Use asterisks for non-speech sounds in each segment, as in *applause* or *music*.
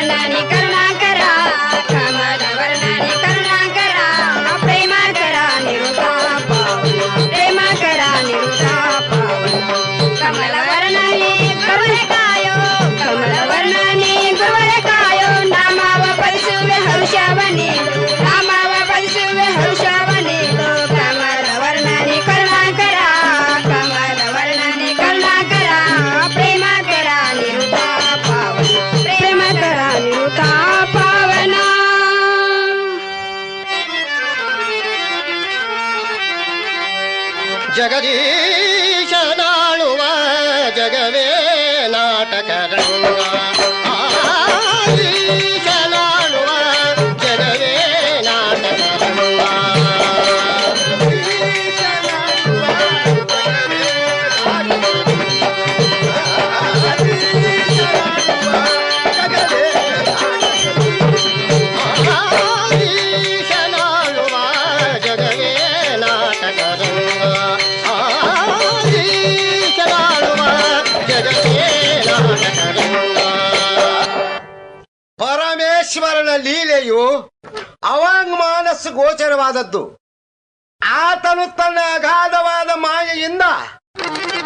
वर्णानी करुणा करा. कामाला वर्णानी करा ನಾಟಕ ಲೀಲೆಯು ಅವಾಂಗ್ಮಾನಸ್ ಗೋಚರವಾದದ್ದು. ಆತನು ತನ್ನ ಅಗಾಧವಾದ ಮಾಯೆಯಿಂದ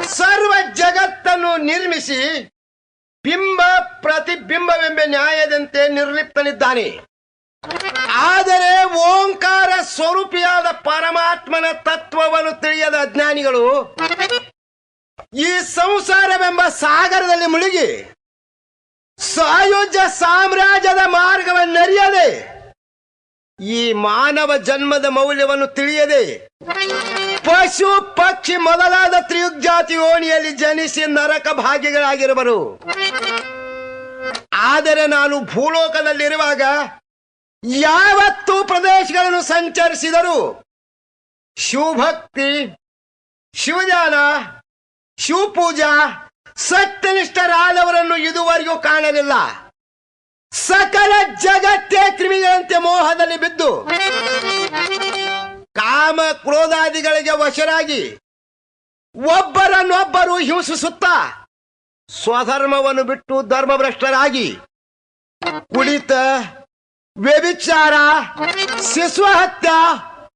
ಸರ್ವ ಜಗತ್ತನ್ನು ನಿರ್ಮಿಸಿ ಬಿಂಬ ಪ್ರತಿಬಿಂಬವೆಂಬ ನ್ಯಾಯದಂತೆ ನಿರ್ಲಿಪ್ತನಿದ್ದಾನೆ. ಆದರೆ ಓಂಕಾರ ಸ್ವರೂಪಿಯಾದ ಪರಮಾತ್ಮನ ತತ್ವವನ್ನು ತಿಳಿಯದ ಅಜ್ಞಾನಿಗಳು ಈ ಸಂಸಾರವೆಂಬ ಸಾಗರದಲ್ಲಿ ಮುಳುಗಿ ಸಾಯುಜ್ಯ ಸಾಮ್ರಾಜ್ಯದ ಮಾರ್ಗವನ್ನರಿಯದೆ. ಈ ಮಾನವ ಜನ್ಮದ ಮೌಲ್ಯವನ್ನು ತಿಳಿಯದೆ. ಪಶು, ಪಕ್ಷಿ ಮೊದಲಾದ ತ್ರಿಯುಗ್ಜಾತಿ ಓಣಿಯಲ್ಲಿ ಜನಿಸಿ ನರಕ ಭಾಗಿಗಳಾಗಿರುವರು. ಆದರೆ ನಾನು ಭೂಲೋಕದಲ್ಲಿರುವಾಗ ಯಾವತ್ತು ಪ್ರದೇಶಗಳನ್ನು ಸಂಚರಿಸಿದರು ಶಿವಭಕ್ತಿ ಶಿವಜಾನ ಶಿವಪೂಜಾ ಸತ್ಯನಿಷ್ಠರಾದವರನ್ನು ಇದುವರೆಗೂ ಕಾಣಲಿಲ್ಲ. ಸಕಲ ಜಗತ್ತೇ ಕ್ರಿಮಿಗಳಂತೆ ಮೋಹದಲ್ಲಿ ಬಿದ್ದು, ಕಾಮ ಕ್ರೋಧಾದಿಗಳಿಗೆ ವಶರಾಗಿ ಒಬ್ಬರನ್ನೊಬ್ಬರು ಹಿಂಸಿಸುತ್ತಾ ಸ್ವಧರ್ಮವನ್ನು ಬಿಟ್ಟು ಧರ್ಮಭ್ರಷ್ಟರಾಗಿ ಕುಳಿತ ವ್ಯಭಿಚಾರ ಶಿಶು ಹತ್ಯ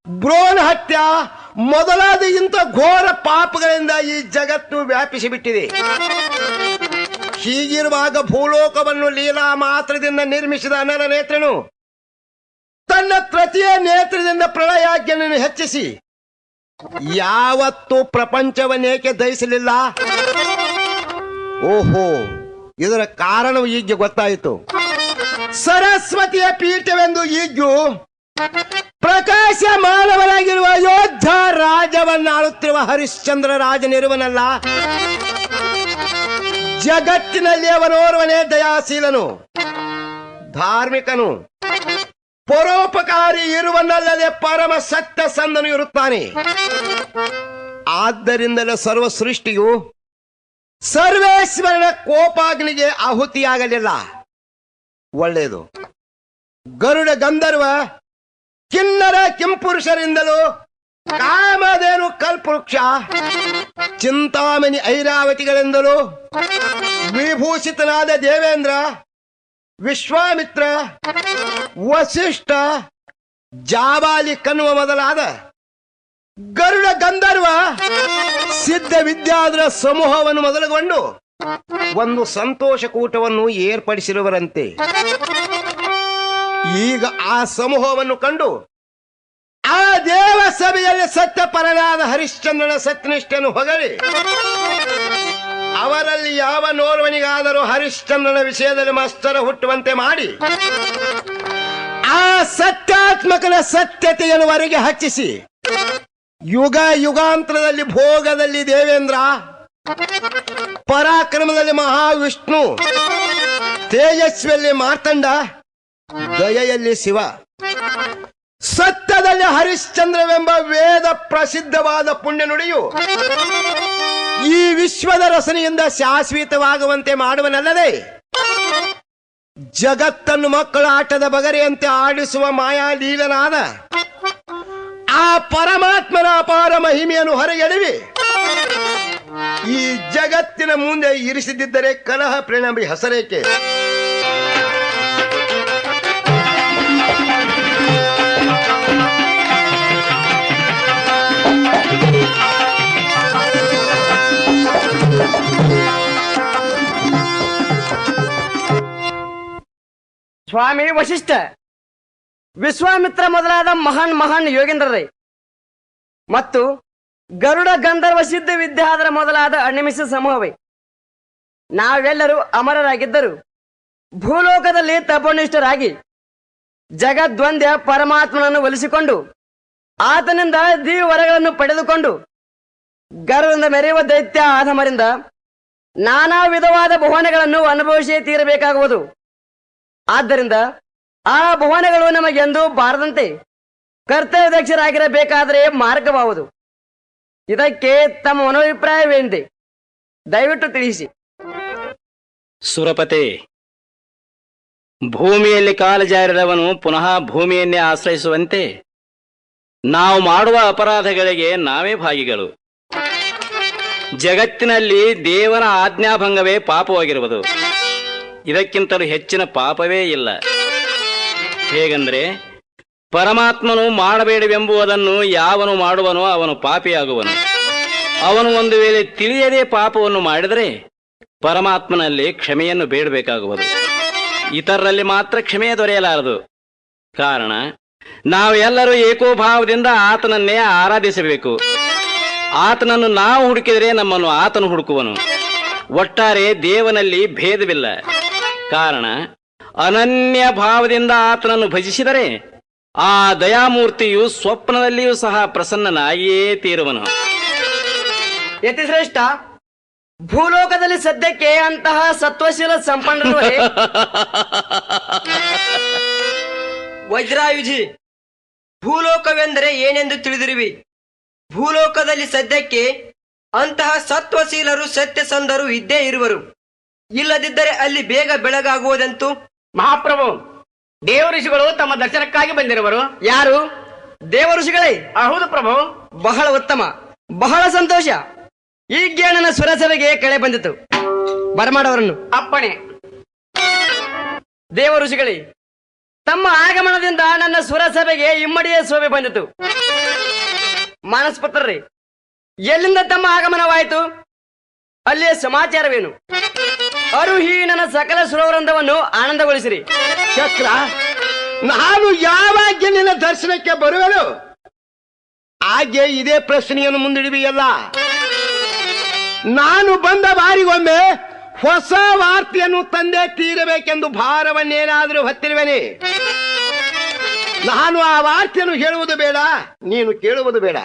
ಭ್ರೂಣ ಹತ್ಯ, ಮೊದಲಾದ ಇಂಥ ಘೋರ ಪಾಪಗಳಿಂದ ಈ ಜಗತ್ತು ವ್ಯಾಪಿಸಿ ಬಿಟ್ಟಿದೆ ಹೀಗಿರುವಾಗ ಭೂಲೋಕವನ್ನು ಲೀಲಾ ಮಾತ್ರದಿಂದ ನಿರ್ಮಿಸಿದ ಅನರ ನೇತ್ರನು, ತನ್ನ ತೃತೀಯ ನೇತ್ರದಿಂದ ಪ್ರಳಯಾಜ್ಞನನ್ನು ಹೆಚ್ಚಿಸಿ, ಯಾವತ್ತು ಪ್ರಪಂಚವನ್ನೇಕೆ ದಹಿಸಲಿಲ್ಲ? ಓಹೋ, ಇದರ ಕಾರಣವು ಈಗ ಗೊತ್ತಾಯಿತು. ಸರಸ್ವತಿಯ ಪೀಠವೆಂದು ಈಗ್ಯೂ ಪ್ರಕಾಶ ಮಾನವನಾಗಿರುವ ಯೋಧ ರಾಜವನ್ನಾಳುತ್ತಿರುವ ಹರಿಶ್ಚಂದ್ರ ರಾಜನಿರುವನಲ್ಲ. ಜಗತ್ತಿನಲ್ಲಿ ಅವನೋರ್ವನೇ ದಯಾಶೀಲನು, ಧಾರ್ಮಿಕನು, ಪರೋಪಕಾರಿ ಇರುವನಲ್ಲದೆ ಪರಮ ಸತ್ಯ ಸಂದನು ಇರುತ್ತಾನೆ. ಆದ್ದರಿಂದಲೇ ಸರ್ವ ಸೃಷ್ಟಿಯು ಸರ್ವೇಶ್ವರನ ಕೋಪಾಗ್ನಿಗೆ ಆಹುತಿಯಾಗಲಿಲ್ಲ. ಒಳ್ಳೆಯದು. ಗರುಡ ಗಂಧರ್ವ ಕಿನ್ನರ ಕೆಂಪುರುಷರಿಂದಲೂ ಕಾಮಧೇನು ಕಲ್ಪವೃಕ್ಷ, ಚಿಂತಾಮಣಿ ಐರಾವತಿಗಳಿಂದಲೂ ವಿಭೂಷಿತನಾದ ದೇವೇಂದ್ರ, ವಿಶ್ವಾಮಿತ್ರ, ವಸಿಷ್ಠ, ಜಾಬಾಲಿ ಕನ್ನುವ ಮೊದಲಾದ ಗರುಡ ಗಂಧರ್ವ ಸಿದ್ಧ ವಿದ್ಯಾಧರ ಸಮೂಹವನ್ನು ಮೊದಲುಗೊಂಡು ಒಂದು ಸಂತೋಷ ಕೂಟವನ್ನು ಏರ್ಪಡಿಸಿರುವರಂತೆ. ಈಗ ಆ ಸಮೂಹವನ್ನು ಕಂಡು ಆ ದೇವ ಸಭೆಯಲ್ಲಿ ಸತ್ಯಪರನಾದ ಹರಿಶ್ಚಂದ್ರನ ಸತ್ಯನಿಷ್ಠನು ಹೊಗಳಿ. ಅವರಲ್ಲಿ ಯಾವ ನೋರ್ವನಿಗಾದರೂ ಹರಿಶ್ಚಂದ್ರನ ವಿಷಯದಲ್ಲಿ ಮಸ್ತರ ಹುಟ್ಟುವಂತೆ ಮಾಡಿ, ಆ ಸತ್ಯಾತ್ಮಕನ ಸತ್ಯತೆಯನ್ನುವರೆಗೆ ಹಚ್ಚಿಸಿ. ಯುಗ ಯುಗಾಂತರದಲ್ಲಿ ಭೋಗದಲ್ಲಿ ದೇವೇಂದ್ರ, ಪರಾಕ್ರಮದಲ್ಲಿ ಮಹಾವಿಷ್ಣು, ತೇಜಸ್ವಿಯಲ್ಲಿ ಮಾರ್ತಂಡ ದಯೆಯಲ್ಲಿ ಶಿವ. ಸತ್ಯದಲ್ಲಿ ಹರಿಶ್ಚಂದ್ರವೆಂಬ ವೇದ ಪ್ರಸಿದ್ಧವಾದ ಪುಣ್ಯ ನುಡಿಯು ಈ ವಿಶ್ವದ ರಸನೆಯಿಂದ ಶಾಶ್ವತವಾಗುವಂತೆ ಮಾಡುವನಲ್ಲದೆ ಜಗತ್ತನ್ನು ಮಕ್ಕಳ ಆಟದ ಬಗರೆಯಂತೆ ಆಡಿಸುವ ಮಾಯಾ ಲೀಲನಾದ ಆ ಪರಮಾತ್ಮನ ಅಪಾರ ಮಹಿಮೆಯನ್ನು ಹೊರಗೆಡವಿ. ಈ ಜಗತ್ತಿನ ಮುಂದೆ ಇರಿಸಿದ್ದರೆ ಕಲಹ ಪ್ರಣಾಮಿ ಹೆಸರೇಕೆ. ಸ್ವಾಮಿ ವಶಿಷ್ಠ. ವಿಶ್ವಾಮಿತ್ರ ಮೊದಲಾದ ಮಹಾನ್ ಮಹಾನ್ ಯೋಗೇಂದ್ರರೇ. ಮತ್ತು ಗರುಡ ಗಂಧರ್ವ ಸಿದ್ಧ ವಿದ್ಯಾಧರ ಮೊದಲಾದ ಅಣಿಮಿಸ ಸಮೂಹವೇ. ನಾವೆಲ್ಲರೂ ಅಮರರಾಗಿದ್ದರು ಭೂಲೋಕದಲ್ಲಿ ತಪನಿಷ್ಠರಾಗಿ ಜಗದ್ವಂದ್ಯ ಪರಮಾತ್ಮನನ್ನು ಒಲಿಸಿಕೊಂಡು ಆತನಿಂದ ದಿವರಗಳನ್ನು ವರಗಳನ್ನು ಪಡೆದುಕೊಂಡು ಗರ್ವದಿಂದ ಮೆರೆಯುವ ದೈತ್ಯ ಆಧಮರಿಂದ ನಾನಾ ವಿಧವಾದ ಭುವನಗಳನ್ನು ಅನುಭವಿಸಿ ತೀರಬೇಕಾಗುವುದು. ಆದ್ದರಿಂದ ಆ ಭವನಗಳು ನಮಗೆಂದೂ ಬಾರದಂತೆ ಕರ್ತವ್ಯದಕ್ಷರಾಗಿರಬೇಕಾದರೆ ಮಾರ್ಗವಾವುದು. ಇದಕ್ಕೆ ತಮ್ಮ ಮನೋಭಿಪ್ರಾಯವೇನಿದೆ? ದಯವಿಟ್ಟು ತಿಳಿಸಿ. ಸುರಪತೆ, ಭೂಮಿಯಲ್ಲಿ ಕಾಲು ಜಾರಿದವನು ಪುನಃ ಭೂಮಿಯನ್ನೇ ಆಶ್ರಯಿಸುವಂತೆ ನಾವು ಮಾಡುವ ಅಪರಾಧಗಳಿಗೆ ನಾವೇ ಭಾಗಿಗಳು. ಜಗತ್ತಿನಲ್ಲಿ ದೇವನ ಆಜ್ಞಾಭಂಗವೇ ಪಾಪವಾಗಿರುವುದು. ಇದಕ್ಕಿಂತಲೂ ಹೆಚ್ಚಿನ ಪಾಪವೇ ಇಲ್ಲ. ಹೇಗಂದ್ರೆ, ಪರಮಾತ್ಮನು ಮಾಡಬೇಡವೆಂಬುವುದನ್ನು ಯಾವನು ಮಾಡುವನೋ ಅವನು ಪಾಪಿಯಾಗುವನು. ಅವನು ಒಂದು ವೇಳೆ ತಿಳಿಯದೇ ಪಾಪವನ್ನು ಮಾಡಿದರೆ, ಪರಮಾತ್ಮನಲ್ಲಿ ಕ್ಷಮೆಯನ್ನು ಬೇಡಬೇಕಾಗುವುದು. ಇತರರಲ್ಲಿ ಮಾತ್ರ ಕ್ಷಮೆ ದೊರೆಯಲಾರದು. ಕಾರಣ ನಾವೆಲ್ಲರೂ ಏಕೋಭಾವದಿಂದ ಆತನನ್ನೇ ಆರಾಧಿಸಬೇಕು. ಆತನನ್ನು ನಾವು ಹುಡುಕಿದರೆ ನಮ್ಮನ್ನು ಆತನು ಹುಡುಕುವನು. ಒಟ್ಟಾರೆ ದೇವನಲ್ಲಿ ಭೇದವಿಲ್ಲ. ಕಾರಣ ಅನನ್ಯ ಭಾವದಿಂದ ಆತನನ್ನು ಭಜಿಸಿದರೆ ಆ ದಯಾಮೂರ್ತಿಯು ಸ್ವಪ್ನದಲ್ಲಿಯೂ ಸಹ ಪ್ರಸನ್ನನಾಗಿಯೇ ತೀರುವನು. ಯತಿಶ್ರೇಷ್ಠ ಭೂಲೋಕದಲ್ಲಿ ಸದ್ಯಕ್ಕೆ ಅಂತಹ ಸತ್ವಶೀಲ ಸಂಪನ್ನ *laughs* ವಜ್ರಾಯುಜಿ ಭೂಲೋಕವೆಂದರೆ ಏನೆಂದು ತಿಳಿದಿರುವಿ? ಭೂಲೋಕದಲ್ಲಿ ಸದ್ಯಕ್ಕೆ ಅಂತಹ ಸತ್ವಶೀಲರು ಸತ್ಯಸಂಧರು ಇದ್ದೇ ಇರುವರು. ಇಲ್ಲದಿದ್ದರೆ ಅಲ್ಲಿ ಬೇಗ ಬೆಳಗಾಗುವುದಂತೂ? ಮಹಾಪ್ರಭು ದೇವ ಋಷಿಗಳು ತಮ್ಮ ದರ್ಶನಕ್ಕಾಗಿ ಬಂದಿರುವರು. ಯಾರು? ದೇವ ಋಷಿಗಳೇ ಹೌದು ಪ್ರಭು. ಬಹಳ ಉತ್ತಮ ಬಹಳ ಸಂತೋಷ. ಈ ಜ್ಞಾನನ ಸುರಸಭೆಗೆ ಕಳೆ ಬಂದಿತು. ಬರಮಾಡವರನ್ನು ಅಪ್ಪಣೆ. ದೇವ ಋಷಿಗಳೇ ತಮ್ಮ ಆಗಮನದಿಂದ ನನ್ನ ಸುರಸಭೆಗೆ ಇಮ್ಮಡಿಯ ಸೋಭೆ ಬಂದಿತು. ಮಾನಸ್ಪತ್ರರೇ ಎಲ್ಲಿಂದ ತಮ್ಮ ಆಗಮನವಾಯಿತು? ಅಲ್ಲಿಯ ಸಮಾಚಾರವೇನು? ಅರುಹೀನನ ಸಕಲ ಸುರವೃಂದವನ್ನು ಆನಂದಗೊಳಿಸಿರಿ. ಚಕ್ರ ನಾನು ಯಾವಾಗ ನಿನ್ನ ದರ್ಶನಕ್ಕೆ ಬರುವೆನು? ಹಾಗೆ ಇದೇ ಪ್ರಶ್ನೆಯನ್ನು ಮುಂದಿಡುವಿಯಲ್ಲ. ನಾನು ಬಂದ ಬಾರಿಗೊಮ್ಮೆ ಹೊಸ ವಾರ್ತೆಯನ್ನು ತಂದೆ ತೀರಬೇಕೆಂದು ಭಾರವನ್ನೇನಾದರೂ ಹೊತ್ತಿರುವೆನೆ. ನಾನು ಆ ವಾರ್ತೆಯನ್ನು ಹೇಳುವುದು ಬೇಡ ನೀನು ಕೇಳುವುದು ಬೇಡ.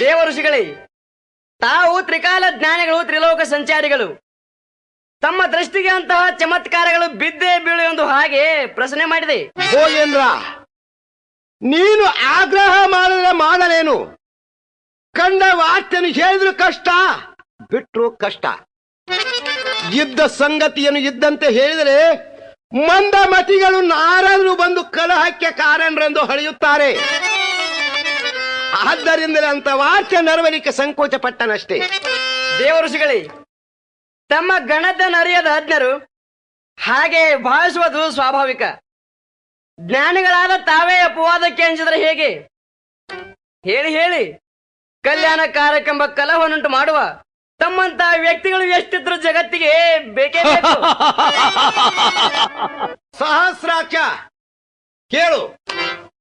ದೇವ ಋಷಿಗಳೇ ತಾವು ತ್ರಿಕಾಲ ಜ್ಞಾನಿಗಳು ತ್ರಿಲೋಕ ಸಂಚಾರಿಗಳು. ತಮ್ಮ ದೃಷ್ಟಿಗೆ ಅಂತಹ ಚಮತ್ಕಾರಗಳು ಬಿದ್ದೇ ಬೀಳು ಎಂದು ಹಾಗೆ ಪ್ರಶ್ನೆ ಮಾಡಿದೆ. ಗೋಯೇಂದ್ರ ನೀನು ಆಗ್ರಹ ಮಾಡಿದ್ರೆ ಮಾಡಲೇನು? ಕಂಡ ವಾಕ್ಯನು ಹೇಳಿದ್ರು ಕಷ್ಟ ಬಿಟ್ರು ಕಷ್ಟ. ಇದ್ದ ಸಂಗತಿಯನ್ನು ಇದ್ದಂತೆ ಹೇಳಿದರೆ ಮಂದ ಮತಿಗಳು ನಾರರು ಬಂದು ಕಲಹಕ್ಕೆ ಕಾರಣರೆಂದು ಹಳೆಯುತ್ತಾರೆ ಆದ್ದರಿಂದಲೇ ಅಂತ ವಾರ್ತೆ ನರವಲಿಕ್ಕೆ ಸಂಕೋಚ ಪಟ್ಟನಷ್ಟೇ ದೇವ ಋಷಿಗಳೇ ತಮ್ಮ ಗಣದ ನರಿಯದ ಅಜ್ಞರು ಹಾಗೆ ಭಾವಿಸುವುದು ಸ್ವಾಭಾವಿಕ. ಜ್ಞಾನಿಗಳಾದ ತಾವೇ ಅಪವಾದಕ್ಕೆ ಅಂಜಿದ್ರೆ ಹೇಗೆ? ಹೇಳಿ ಹೇಳಿ. ಕಲ್ಯಾಣ ಕಾರ್ಯಕ್ರಮ ಕಲಹವನ್ನುಂಟು ಮಾಡುವ ತಮ್ಮಂತ ವ್ಯಕ್ತಿಗಳು ಎಷ್ಟಿದ್ರು ಜಗತ್ತಿಗೆ ಬೇಕೇ. ಸಹಸ್ರಾಕ್ಷ, ಕೇಳು.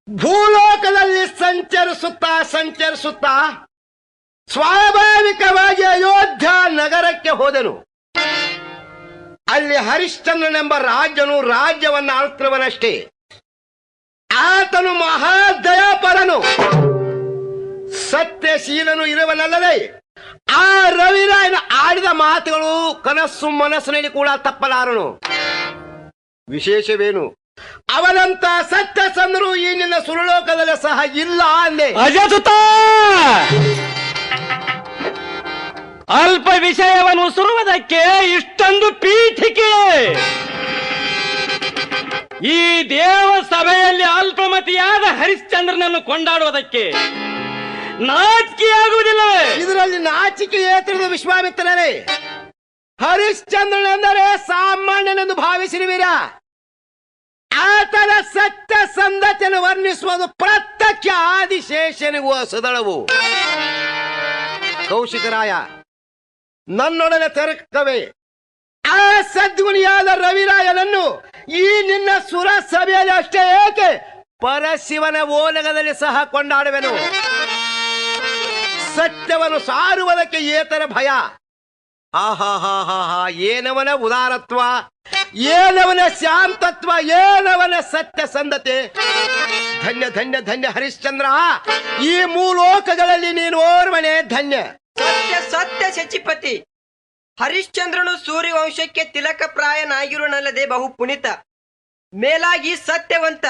ಭೂಲೋಕದಲ್ಲಿ ಸಂಚರಿಸುತ್ತಾ ಸಂಚರಿಸುತ್ತಾ ಸ್ವಾಭಾವಿಕವಾಗಿ ಅಯೋಧ್ಯ ನಗರಕ್ಕೆ ಹೋದೆನು. ಅಲ್ಲಿ ಹರಿಶ್ಚಂದ್ರನೆಂಬ ರಾಜನು ರಾಜ್ಯವನ್ನ ಆಳ್ತಿರುವನಷ್ಟೇ ಆತನು ಮಹಾದಯಾಪರನು. ಸತ್ಯಶೀಲನು ಇರುವನಲ್ಲದೆ, ಆ ರವಿರಾಯನ ಆಡಿದ ಮಾತುಗಳು ಕನಸು ಮನಸ್ಸಿನಲ್ಲಿ ಕೂಡ ತಪ್ಪಲಾರನು. ವಿಶೇಷವೇನು? ಅವನಂತ ಸತ್ಯಸಂಧರು ಈ ನಿನ್ನ ಸುರಲೋಕದಲ್ಲಿ ಸಹ ಇಲ್ಲ ಅಂದೆ. ಅಲ್ಪ ವಿಷಯವನ್ನು ಸುರುವುದಕ್ಕೆ ಇಷ್ಟೊಂದು ಪೀಠಿಕೆ. ಈ ದೇವ ಸಭೆಯಲ್ಲಿ ಅಲ್ಪಮತಿಯಾದ ಹರಿಶ್ಚಂದ್ರನನ್ನು ಕೊಂಡಾಡುವುದಕ್ಕೆ ನಾಚಿಕೆಯಾಗುವುದಿಲ್ಲ. ಇದರಲ್ಲಿ ನಾಚಿಕೆ ಏತಿರುವ ವಿಶ್ವಾಮಿತ್ರನೇ? ಹರಿಶ್ಚಂದ್ರನೆಂದರೆ ಸಾಮಾನ್ಯನೆಂದು ಭಾವಿಸಿರುವಿರ? ಆತನ ಸತ್ಯ ಸಂದತಿಯನ್ನು ವರ್ಣಿಸುವುದು ಪ್ರತ್ಯಕ್ಷ ಆದಿಶೇಷನಿಗೂ ಸದಳವು ಕೌಶಿಕರಾಯ ನನ್ನೊಡನೆ ತೆರಕ್ತವೆ ಆ ಸದ್ಗುಣಿಯಾದ ರವಿರಾಯನನ್ನು ಈ ನಿನ್ನ ಸುರ ಸಭೆಯಲ್ಲಿ ಅಷ್ಟೇ ಏಕೆ ಪರಶಿವನ ಓಲಗದಲ್ಲಿ ಸಹ ಕೊಂಡಾಡುವೆನು? ಸತ್ಯವನ್ನು ಸಾರುವುದಕ್ಕೆ ಏತರ ಭಯ. ಆಹಾಹಾಹಾ ಏನವನ ಉದಾರತ್ವ? ಏನವನ ಶಾಂತತ್ವ? ಏನವನ ಸತ್ಯ ಸಂದತೆ ಧನ್ಯ ಧನ್ಯ ಧನ್ಯ ಹರಿಶ್ಚಂದ್ರ, ಈ ಮೂಲೋಕಗಳಲ್ಲಿ ನೀನು ಓರ್ವನೇ ಧನ್ಯ. ಸತ್ಯ ಶಚಿಪತಿ. ಹರಿಶ್ಚಂದ್ರನು ಸೂರ್ಯವಂಶಕ್ಕೆ ತಿಲಕಪ್ರಾಯನಾಗಿರುವನಲ್ಲದೆ ಬಹು ಪುಣಿತ ಮೇಲಾಗಿ ಸತ್ಯವಂತ.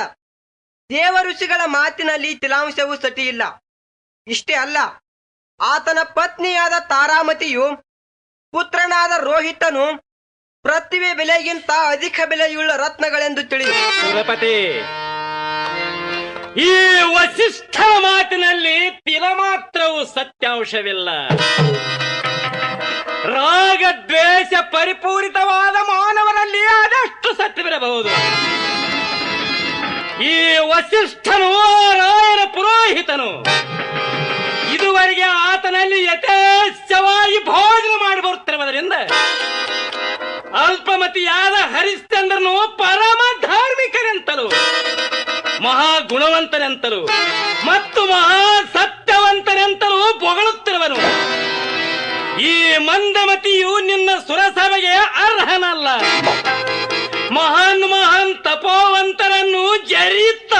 ದೇವ ಋಷಿಗಳ ಮಾತಿನಲ್ಲಿ ತಿಲಾಂಶವು ಸಟಿಯಿಲ್ಲ ಇಷ್ಟೇ ಅಲ್ಲ, ಆತನ ಪತ್ನಿಯಾದ ತಾರಾಮತಿಯು ಪುತ್ರನಾದ ರೋಹಿತನು ಪ್ರತಿಭೆ ಬೆಲೆಗಿಂತ ಅಧಿಕ ಬೆಲೆಯುಳ್ಳ ರತ್ನಗಳೆಂದು ತಿಳಿದು. ಈ ವಸಿಷ್ಠರ ಮಾತಿನಲ್ಲಿ ತಿಲ ಮಾತ್ರವು ಸತ್ಯಾಂಶವಿಲ್ಲ. ರಾಗ ದ್ವೇಷ ಪರಿಪೂರಿತವಾದ ಮಾನವರಲ್ಲಿ ಆದಷ್ಟು ಸತ್ಯವಿರಬಹುದು. ಈ ವಸಿಷ್ಠನು ರಾಯನ ಪುರೋಹಿತನು. ಇದುವರೆಗೆ ಆತನಲ್ಲಿ ಯಥೇಚ್ಛವಾಗಿ ಭೋಜನ ಮಾಡಿ ಬರುತ್ತಿರುವುದರಿಂದ ಅಲ್ಪಮತಿಯಾದ ಹರಿಶ್ಚಂದ್ರನು ಗುಣವಂತನೆಂತಲೂ ಮತ್ತು ಮಹಾ ಸತ್ಯವಂತನೆಂತಲೂ ಪೊಗಳುತ್ತಿರುವನು ಈ ಮಂದಮತಿಯು ನಿನ್ನ ಸುರಸಭೆಗೆ ಅರ್ಹನಲ್ಲ. ಮಹಾನ್ ಮಹಾನ್ ತಪೋವಂತರನ್ನು ಜರಿಯುತ್ತ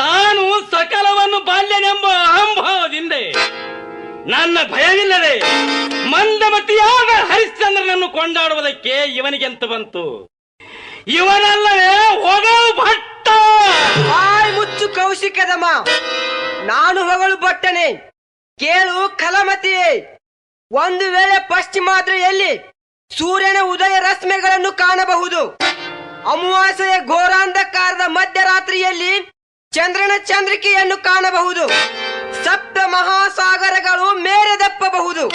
ತಾನು ಸಕಲವನ್ನು ಬಾಲ್ಯನೆಂಬ ಅಹಂಭಾವದಿಂದ. ನನ್ನ ಭಯವಿಲ್ಲದೆ ಮಂದಮತಿಯಾದ ಹರಿಶ್ಚಂದ್ರನನ್ನು ಕೊಂಡಾಡುವುದಕ್ಕೆ ಇವನಿಗೆಂತ ಬಂತು. ಇವನಲ್ಲವೇ ಹೊಗಳು ಭಟ್ಟ ಬಾಯ್ ಮುಚ್ಚು ಕೌಶಿಕದಮ ನಾನು ಹೊಗಳು ಬಟ್ಟನೆ. ಕೇಳು ಕಲಮತಿಯೇ ಒಂದು ವೇಳೆ ಎಲ್ಲಿ? ಸೂರ್ಯನ ಉದಯ ರಶ್ಮಿಗಳನ್ನು ಕಾಣಬಹುದು. ಅಮಾವಾಸ್ಯೆಯ ಘೋರಾಂಧಕಾರದ ಮಧ್ಯರಾತ್ರಿಯಲ್ಲಿ ಚಂದ್ರನ ಚಂದ್ರಿಕೆಯನ್ನು ಕಾಣಬಹುದು. ಸಪ್ತ ಮಹಾಸಾಗರಗಳು ಮೇರೆದಪ್ಪಬಹುದು.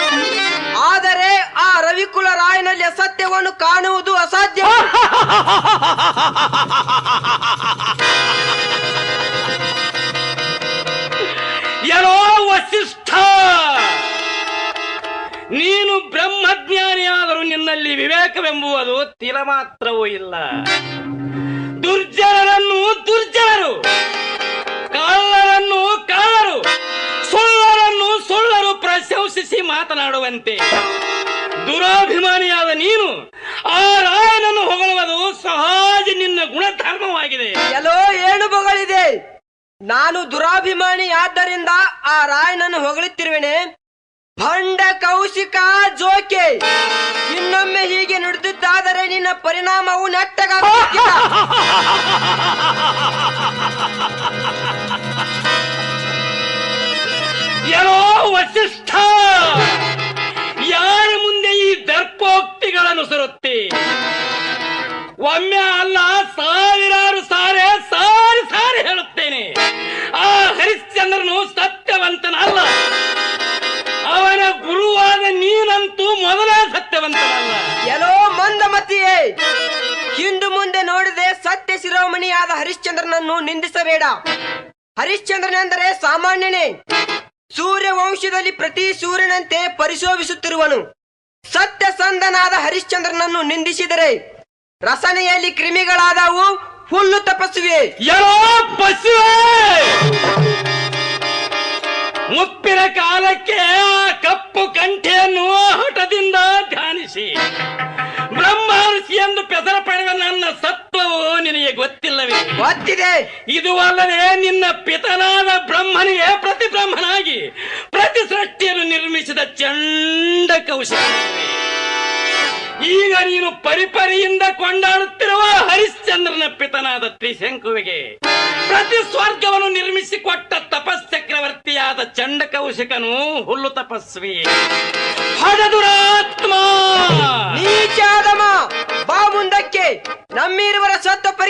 ಆದರೆ ಆ ರವಿಕುಲ ರಾಯನಲ್ಲಿ ಅಸತ್ಯವನ್ನು ಕಾಣುವುದು ಅಸಾಧ್ಯ. ವಸಿಷ್ಠ! ನೀನು ಬ್ರಹ್ಮಜ್ಞಾನಿಯಾದರೂ ನಿನ್ನಲ್ಲಿ ವಿವೇಕವೆಂಬುವುದು ತಿಲ ಮಾತ್ರವೂ ಇಲ್ಲ. ದುರ್ಜನರನ್ನು ದುರ್ಜನರು, ಕಳ್ಳರನ್ನು ಕಳ್ಳರು, ಸುಳ್ಳರನ್ನು ಸುಳ್ಳರು ಪ್ರಶಂಸಿಸಿ ಮಾತನಾಡುವಂತೆ. ದುರಾಭಿಮಾನಿಯಾದ ನೀನು, ಆ ರಾಯನನ್ನು ಹೊಗಳುವುದು ಸಹಜ ನಿನ್ನ ಗುಣಧರ್ಮವಾಗಿದೆ. ಎಲ್ಲೋ ಏನು ಬಗಳಿದೆ. ನಾನು ದುರಾಭಿಮಾನಿ ಆದ್ದರಿಂದ ಆ ರಾಯನನ್ನು ಹೊಗಳುತ್ತಿರುವೆನೆ. ಭಂಡ ಕೌಶಿಕ ಜೋಕೆ. ಇನ್ನೊಮ್ಮೆ ಹೀಗೆ ನುಡಿದಿದ್ದಾದರೆ ನಿನ್ನ ಪರಿಣಾಮವು ನೆಟ್ಟಗ ಏನೋ ಯಾರ ಮುಂದೆ ಈ ದರ್ಪೋಕ್ತಿಗಳನ್ನು ಸುರುತ್ತೆ ಒಮ್ಮೆ ಅಲ್ಲ ಹರಿಶ್ಚಂದ್ರನನ್ನು ನಿಂದಿಸಬೇಡ. ಹರಿಶ್ಚಂದ್ರನೆಂದರೆ ಸಾಮಾನ್ಯನೇ. ಸೂರ್ಯ ವಂಶದಲ್ಲಿ ಪ್ರತಿ ಸೂರ್ಯನಂತೆ ಪರಿಶೋಭಿಸುತ್ತಿರುವನು. ಸತ್ಯಸಂಧನಾದ ಹರಿಶ್ಚಂದ್ರನನ್ನು ನಿಂದಿಸಿದರೆ ರಸನೆಯಲ್ಲಿ ಕ್ರಿಮಿಗಳಾದವು ಹುಲ್ಲು ತಪಸ್ಸುವೆ. ಮುಪ್ಪಿನ ಕಾಲಕ್ಕೆ ಕಪ್ಪು ಕಂಠೆಯನ್ನು ಹಠದಿಂದ ಧ್ಯಾನಿಸಿ. ಬ್ರಹ್ಮರ್ಷಿ ಎಂದು ಪೆಸರ ಪಡೆದ ನನ್ನ ಸತ್ವವು ನಿನಗೆ ಗೊತ್ತಿಲ್ಲವೇ? ಗೊತ್ತಿದೆ. ಇದು ಅಲ್ಲದೆ ನಿನ್ನ ಪಿತನಾದ ಬ್ರಹ್ಮನಿಗೆ ಪ್ರತಿ ಬ್ರಹ್ಮನಾಗಿ ಪ್ರತಿ ಸೃಷ್ಟಿಯನ್ನು ನಿರ್ಮಿಸಿದ ಚಂಡ ಕೌಶಲ. ಈಗ ನೀನು ಪರಿಪರಿಯಿಂದ ಕೊಂಡಾಡುತ್ತಿರುವ ಹರಿಶ್ಚಂದ್ರನ ಪಿತನಾದ ತ್ರಿಶಂಕುವಿಗೆ ಪ್ರತಿ ಸ್ವರ್ಗವನ್ನು ನಿರ್ಮಿಸಿಕೊಟ್ಟ ತಪಶ್ಚಕ್ರವರ್ತಿಯಾದ ಚಂಡ ಕೌಶಿಕನು ಹುಲ್ಲು ತಪಸ್ವಿ ಹಡದುರಾತ್ಮ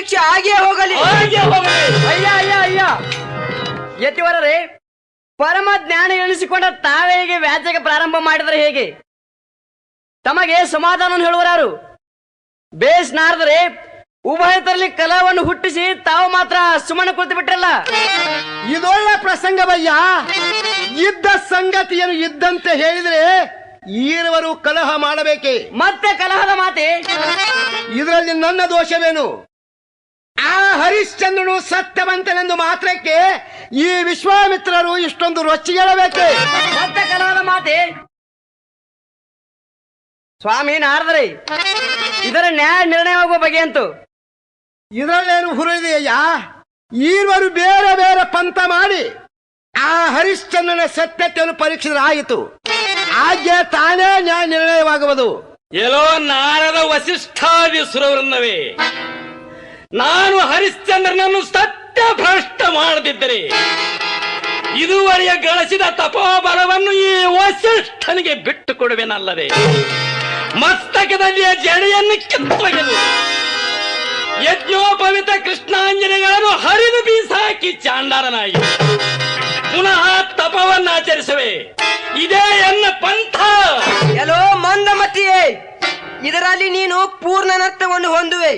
ಪರೀಕ್ಷೆ ಆಗಿಯೇ ಹೋಗಲಿ. ಹಾಗೆ ಹೋಗಲಿ. ಅಯ್ಯ ಅಯ್ಯ ಅಯ್ಯ. ಯತಿವರರೇ ಪರಮ ಜ್ಞಾನ ಎಣಿಸಿಕೊಂಡ ತಾವೇ ಹೇಗೆ ವ್ಯಾಜ್ಯಕ್ಕೆ ಪ್ರಾರಂಭ ಮಾಡಿದರೆ ಹೇಗೆ? ತಮಗೆ ಸಮಾಧಾನ ಹೇಳುವರಾರು ಬೇಸ್ ನಾರದರೆ ಉಭಯತರಲ್ಲಿ ಕಲಾವನ್ನು ಹುಟ್ಟಿಸಿ ತಾವು ಮಾತ್ರ ಸುಮ್ಮನೆ ಕುಳಿತು ಬಿಟ್ರಲ್ಲ? ಇದೊಳ್ಳೆ ಪ್ರಸಂಗವಯ್ಯ ಇದ್ದ ಸಂಗತಿಯನ್ನು ಇದ್ದಂತೆ ಹೇಳಿದ್ರೆ ಈರವರು ಕಲಹ ಮಾಡಬೇಕೆ? ಮತ್ತೆ ಕಲಹದ ಮಾತೆ? ಇದರಲ್ಲಿ ನನ್ನ ದೋಷವೇನು? ಆ ಹರಿಶ್ಚಂದ್ರನು ಸತ್ಯವಂತನೆಂದು ಮಾತ್ರಕ್ಕೆ ಈ ವಿಶ್ವಾಮಿತ್ರರು ಇಷ್ಟೊಂದು ರೊಚ್ಚಿಗೆಳಬೇಕೆ? ಮತ್ತೆ ಕಲಾದ ಮಾತೆ. ಸ್ವಾಮಿ ನಾರದ್ರಿ ಇದರ ನ್ಯಾಯ ನಿರ್ಣಯವಾಗುವ ಬಗ್ಗೆ ಅಂತು. ಇದರಲ್ಲೇನು ಹುರಿದೆಯ ಈರುವರು ಬೇರೆ ಬೇರೆ ಪಂಥ ಮಾಡಿ ಆ ಹರಿಶ್ಚಂದ್ರನ ಸತ್ಯತೆಯನ್ನು ಪರೀಕ್ಷಿಸಿದ್ರೆ ಆಯಿತು ಆಜ್ಞೆ ತಾನೇ ನ್ಯಾಯ ನಿರ್ಣಯವಾಗುವುದು. ಎಲ್ಲೋ ನಾರದ ವಸಿಷ್ಠಾದಿ ಸುರವೃಂದವೇ. ನಾನು ಹರಿಶ್ಚಂದ್ರನನ್ನು ಸತ್ಯ ಭ್ರಷ್ಟ ಮಾಡದಿದ್ದರೆ ಇದುವರೆಗೆ ಗಳಿಸಿದ ತಪೋಬಲವನ್ನು ಈ ವಸಿಷ್ಠನಿಗೆ ಬಿಟ್ಟು ಕೊಡುವೆನಲ್ಲದೆ ಮಸ್ತಕದಲ್ಲಿಯ ಜಡೆಯನ್ನು ಕಿತ್ತೊಗೆದು ಯಜ್ಞೋಪವಿತ ಕೃಷ್ಣಾಂಜನೆಗಳನ್ನು ಹರಿದು ಬೀಸಾಕಿ ಚಾಂಡಾರನಾಗಿ ಪುನಃ ತಪವನ್ನಾಚರಿಸುವೆ ಇದೇ ಎನ್ನ ಪಂಥ. ಎಲ್ಲೋ ಮಂದಮತಿಯೇ, ಇದರಲ್ಲಿ ನೀನು ಪೂರ್ಣನತ್ವವನ್ನು ಹೊಂದುವೆ.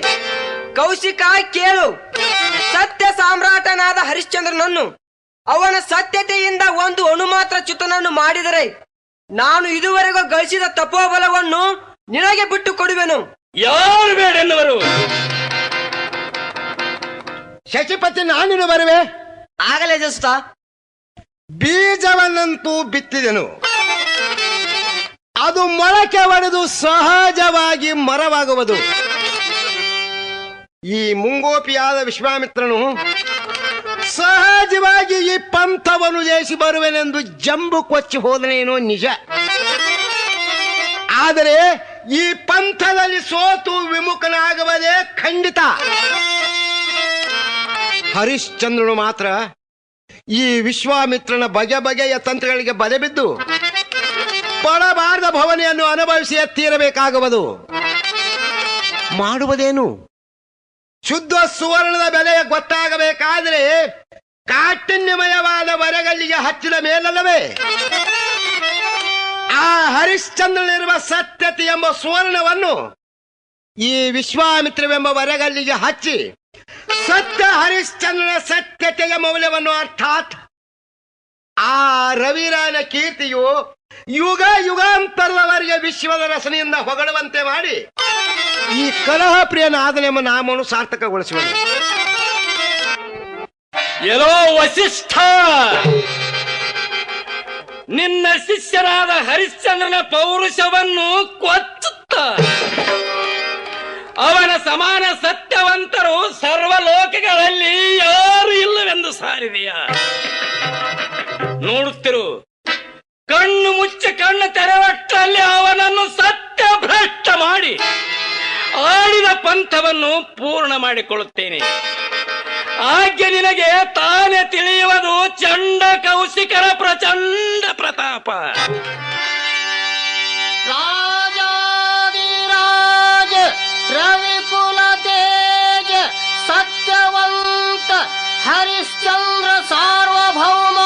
ಕೌಶಿಕ ಕೇಳು. ಸತ್ಯ ಸಾಮ್ರಾಟನಾದ ಹರಿಶ್ಚಂದ್ರನನ್ನು. ಅವನ ಸತ್ಯತೆಯಿಂದ ಒಂದು ಅಣು ಮಾತ್ರ ಚ್ಯುತನನ್ನು ಮಾಡಿದರೆ ನಾನು ಇದುವರೆಗೂ ಗಳಿಸಿದ ತಪೋಬಲವನ್ನು ನಿನಗೆ ಬಿಟ್ಟು ಕೊಡುವೆನು ಯಾರು ಬೇಡೆನ್ನುವರು ಶಶಿಪತಿ ನಾನಿನ ಬರುವೆ? ಆಗಲೇ ಜಸ್ತ ಬೀಜವನ್ನಂತೂ ಬಿತ್ತಿದೆನು. ಅದು ಮೊಳಕೆ ಒಡೆದು ಸಹಜವಾಗಿ ಮರವಾಗುವುದು. ಈ ಮುಂಗೋಪಿಯಾದ ವಿಶ್ವಾಮಿತ್ರನು ಸಹಜವಾಗಿ ಈ ಪಂಥವನ್ನು ಜಯಿಸಿ ಬರುವೆನೆಂದು ಜಂಬು ಕೊಚ್ಚಿ ಹೋದನೇನೋ ನಿಜ. ಆದರೆ ಈ ಪಂಥದಲ್ಲಿ ಸೋತು ವಿಮುಖನಾಗುವುದೇ ಖಂಡಿತ. ಹರಿಶ್ಚಂದ್ರನು ಮಾತ್ರ ಈ ವಿಶ್ವಾಮಿತ್ರನ ಬಗೆ ಬಗೆಯ ತಂತ್ರಗಳಿಗೆ ಬಲೆ ಬಿದ್ದು ಪಡಬಾರದ ಭವನೆಯನ್ನು ಅನುಭವಿಸಿ ಎತ್ತಿರಬೇಕಾಗುವುದು ಮಾಡುವುದೇನು? ಶುದ್ಧ ಸುವರ್ಣದ ಬೆಲೆ ಗೊತ್ತಾಗಬೇಕಾದ್ರೆ ಕಾಠಿಣ್ಯಮಯವಾದ ವರಗಲ್ಲಿಗೆ ಹಚ್ಚಿದ ಮೇಲಲ್ಲವೇ? ಆ ಹರಿಶ್ಚಂದ್ರನಿರುವ ಸತ್ಯತೆ ಎಂಬ ಸುವರ್ಣವನ್ನು ಈ ವಿಶ್ವಾಮಿತ್ರವೆಂಬ ವರಗಲ್ಲಿಗೆ ಹಚ್ಚಿ ಸತ್ಯ ಹರಿಶ್ಚಂದ್ರನ ಸತ್ಯತೆಯ ಮೌಲ್ಯವನ್ನು ಅರ್ಥಾತ್ ಆ ರವಿರಾಯನ ಕೀರ್ತಿಯು ಯುಗ ಯುಗಾಂತರದವರೆಗೆ ವಿಶ್ವದ ರಚನೆಯಿಂದ ಹೊಗಳುವಂತೆ ಮಾಡಿ ಈ ಕಲಹ ಪ್ರಿಯನಾದನೆಂಬ ನಾಮವನ್ನು ಸಾರ್ಥಕಗೊಳಿಸುವ ಎಲ್ಲೋ ವಸಿಷ್ಠ! ನಿನ್ನ ಶಿಷ್ಯರಾದ ಹರಿಶ್ಚಂದ್ರನ ಪೌರುಷವನ್ನು ಕೊಚ್ಚುತ್ತ. ಅವನ ಸಮಾನ ಸತ್ಯವಂತರು ಸರ್ವಲೋಕಗಳಲ್ಲಿ ಯಾರು ಇಲ್ಲವೆಂದು ಸಾರಿದೆಯ? ನೋಡುತ್ತಿರು. ಕಣ್ಣು ಮುಚ್ಚಿ ಕಣ್ಣು ತೆರೆವಟ್ಟಲ್ಲಿ ಅವನನ್ನು ಸತ್ಯ ಭ್ರಷ್ಟ ಮಾಡಿ ಆಡಿದ ಪಂಥವನ್ನು ಪೂರ್ಣ ಮಾಡಿಕೊಳ್ಳುತ್ತೇನೆ. ಆಜ್ಞೆ ನಿನಗೆ ತಾನೇ ತಿಳಿಯುವುದು ಚಂಡ ಕೌಶಿಕರ ಪ್ರಚಂಡ ಪ್ರತಾಪ. ರಾಜಾದಿರಾಜ ರವಿಪುಲ ತೇಜ, ಸತ್ಯವಂತ ಹರಿಶ್ಚಂದ್ರ ಸಾರ್ವಭೌಮ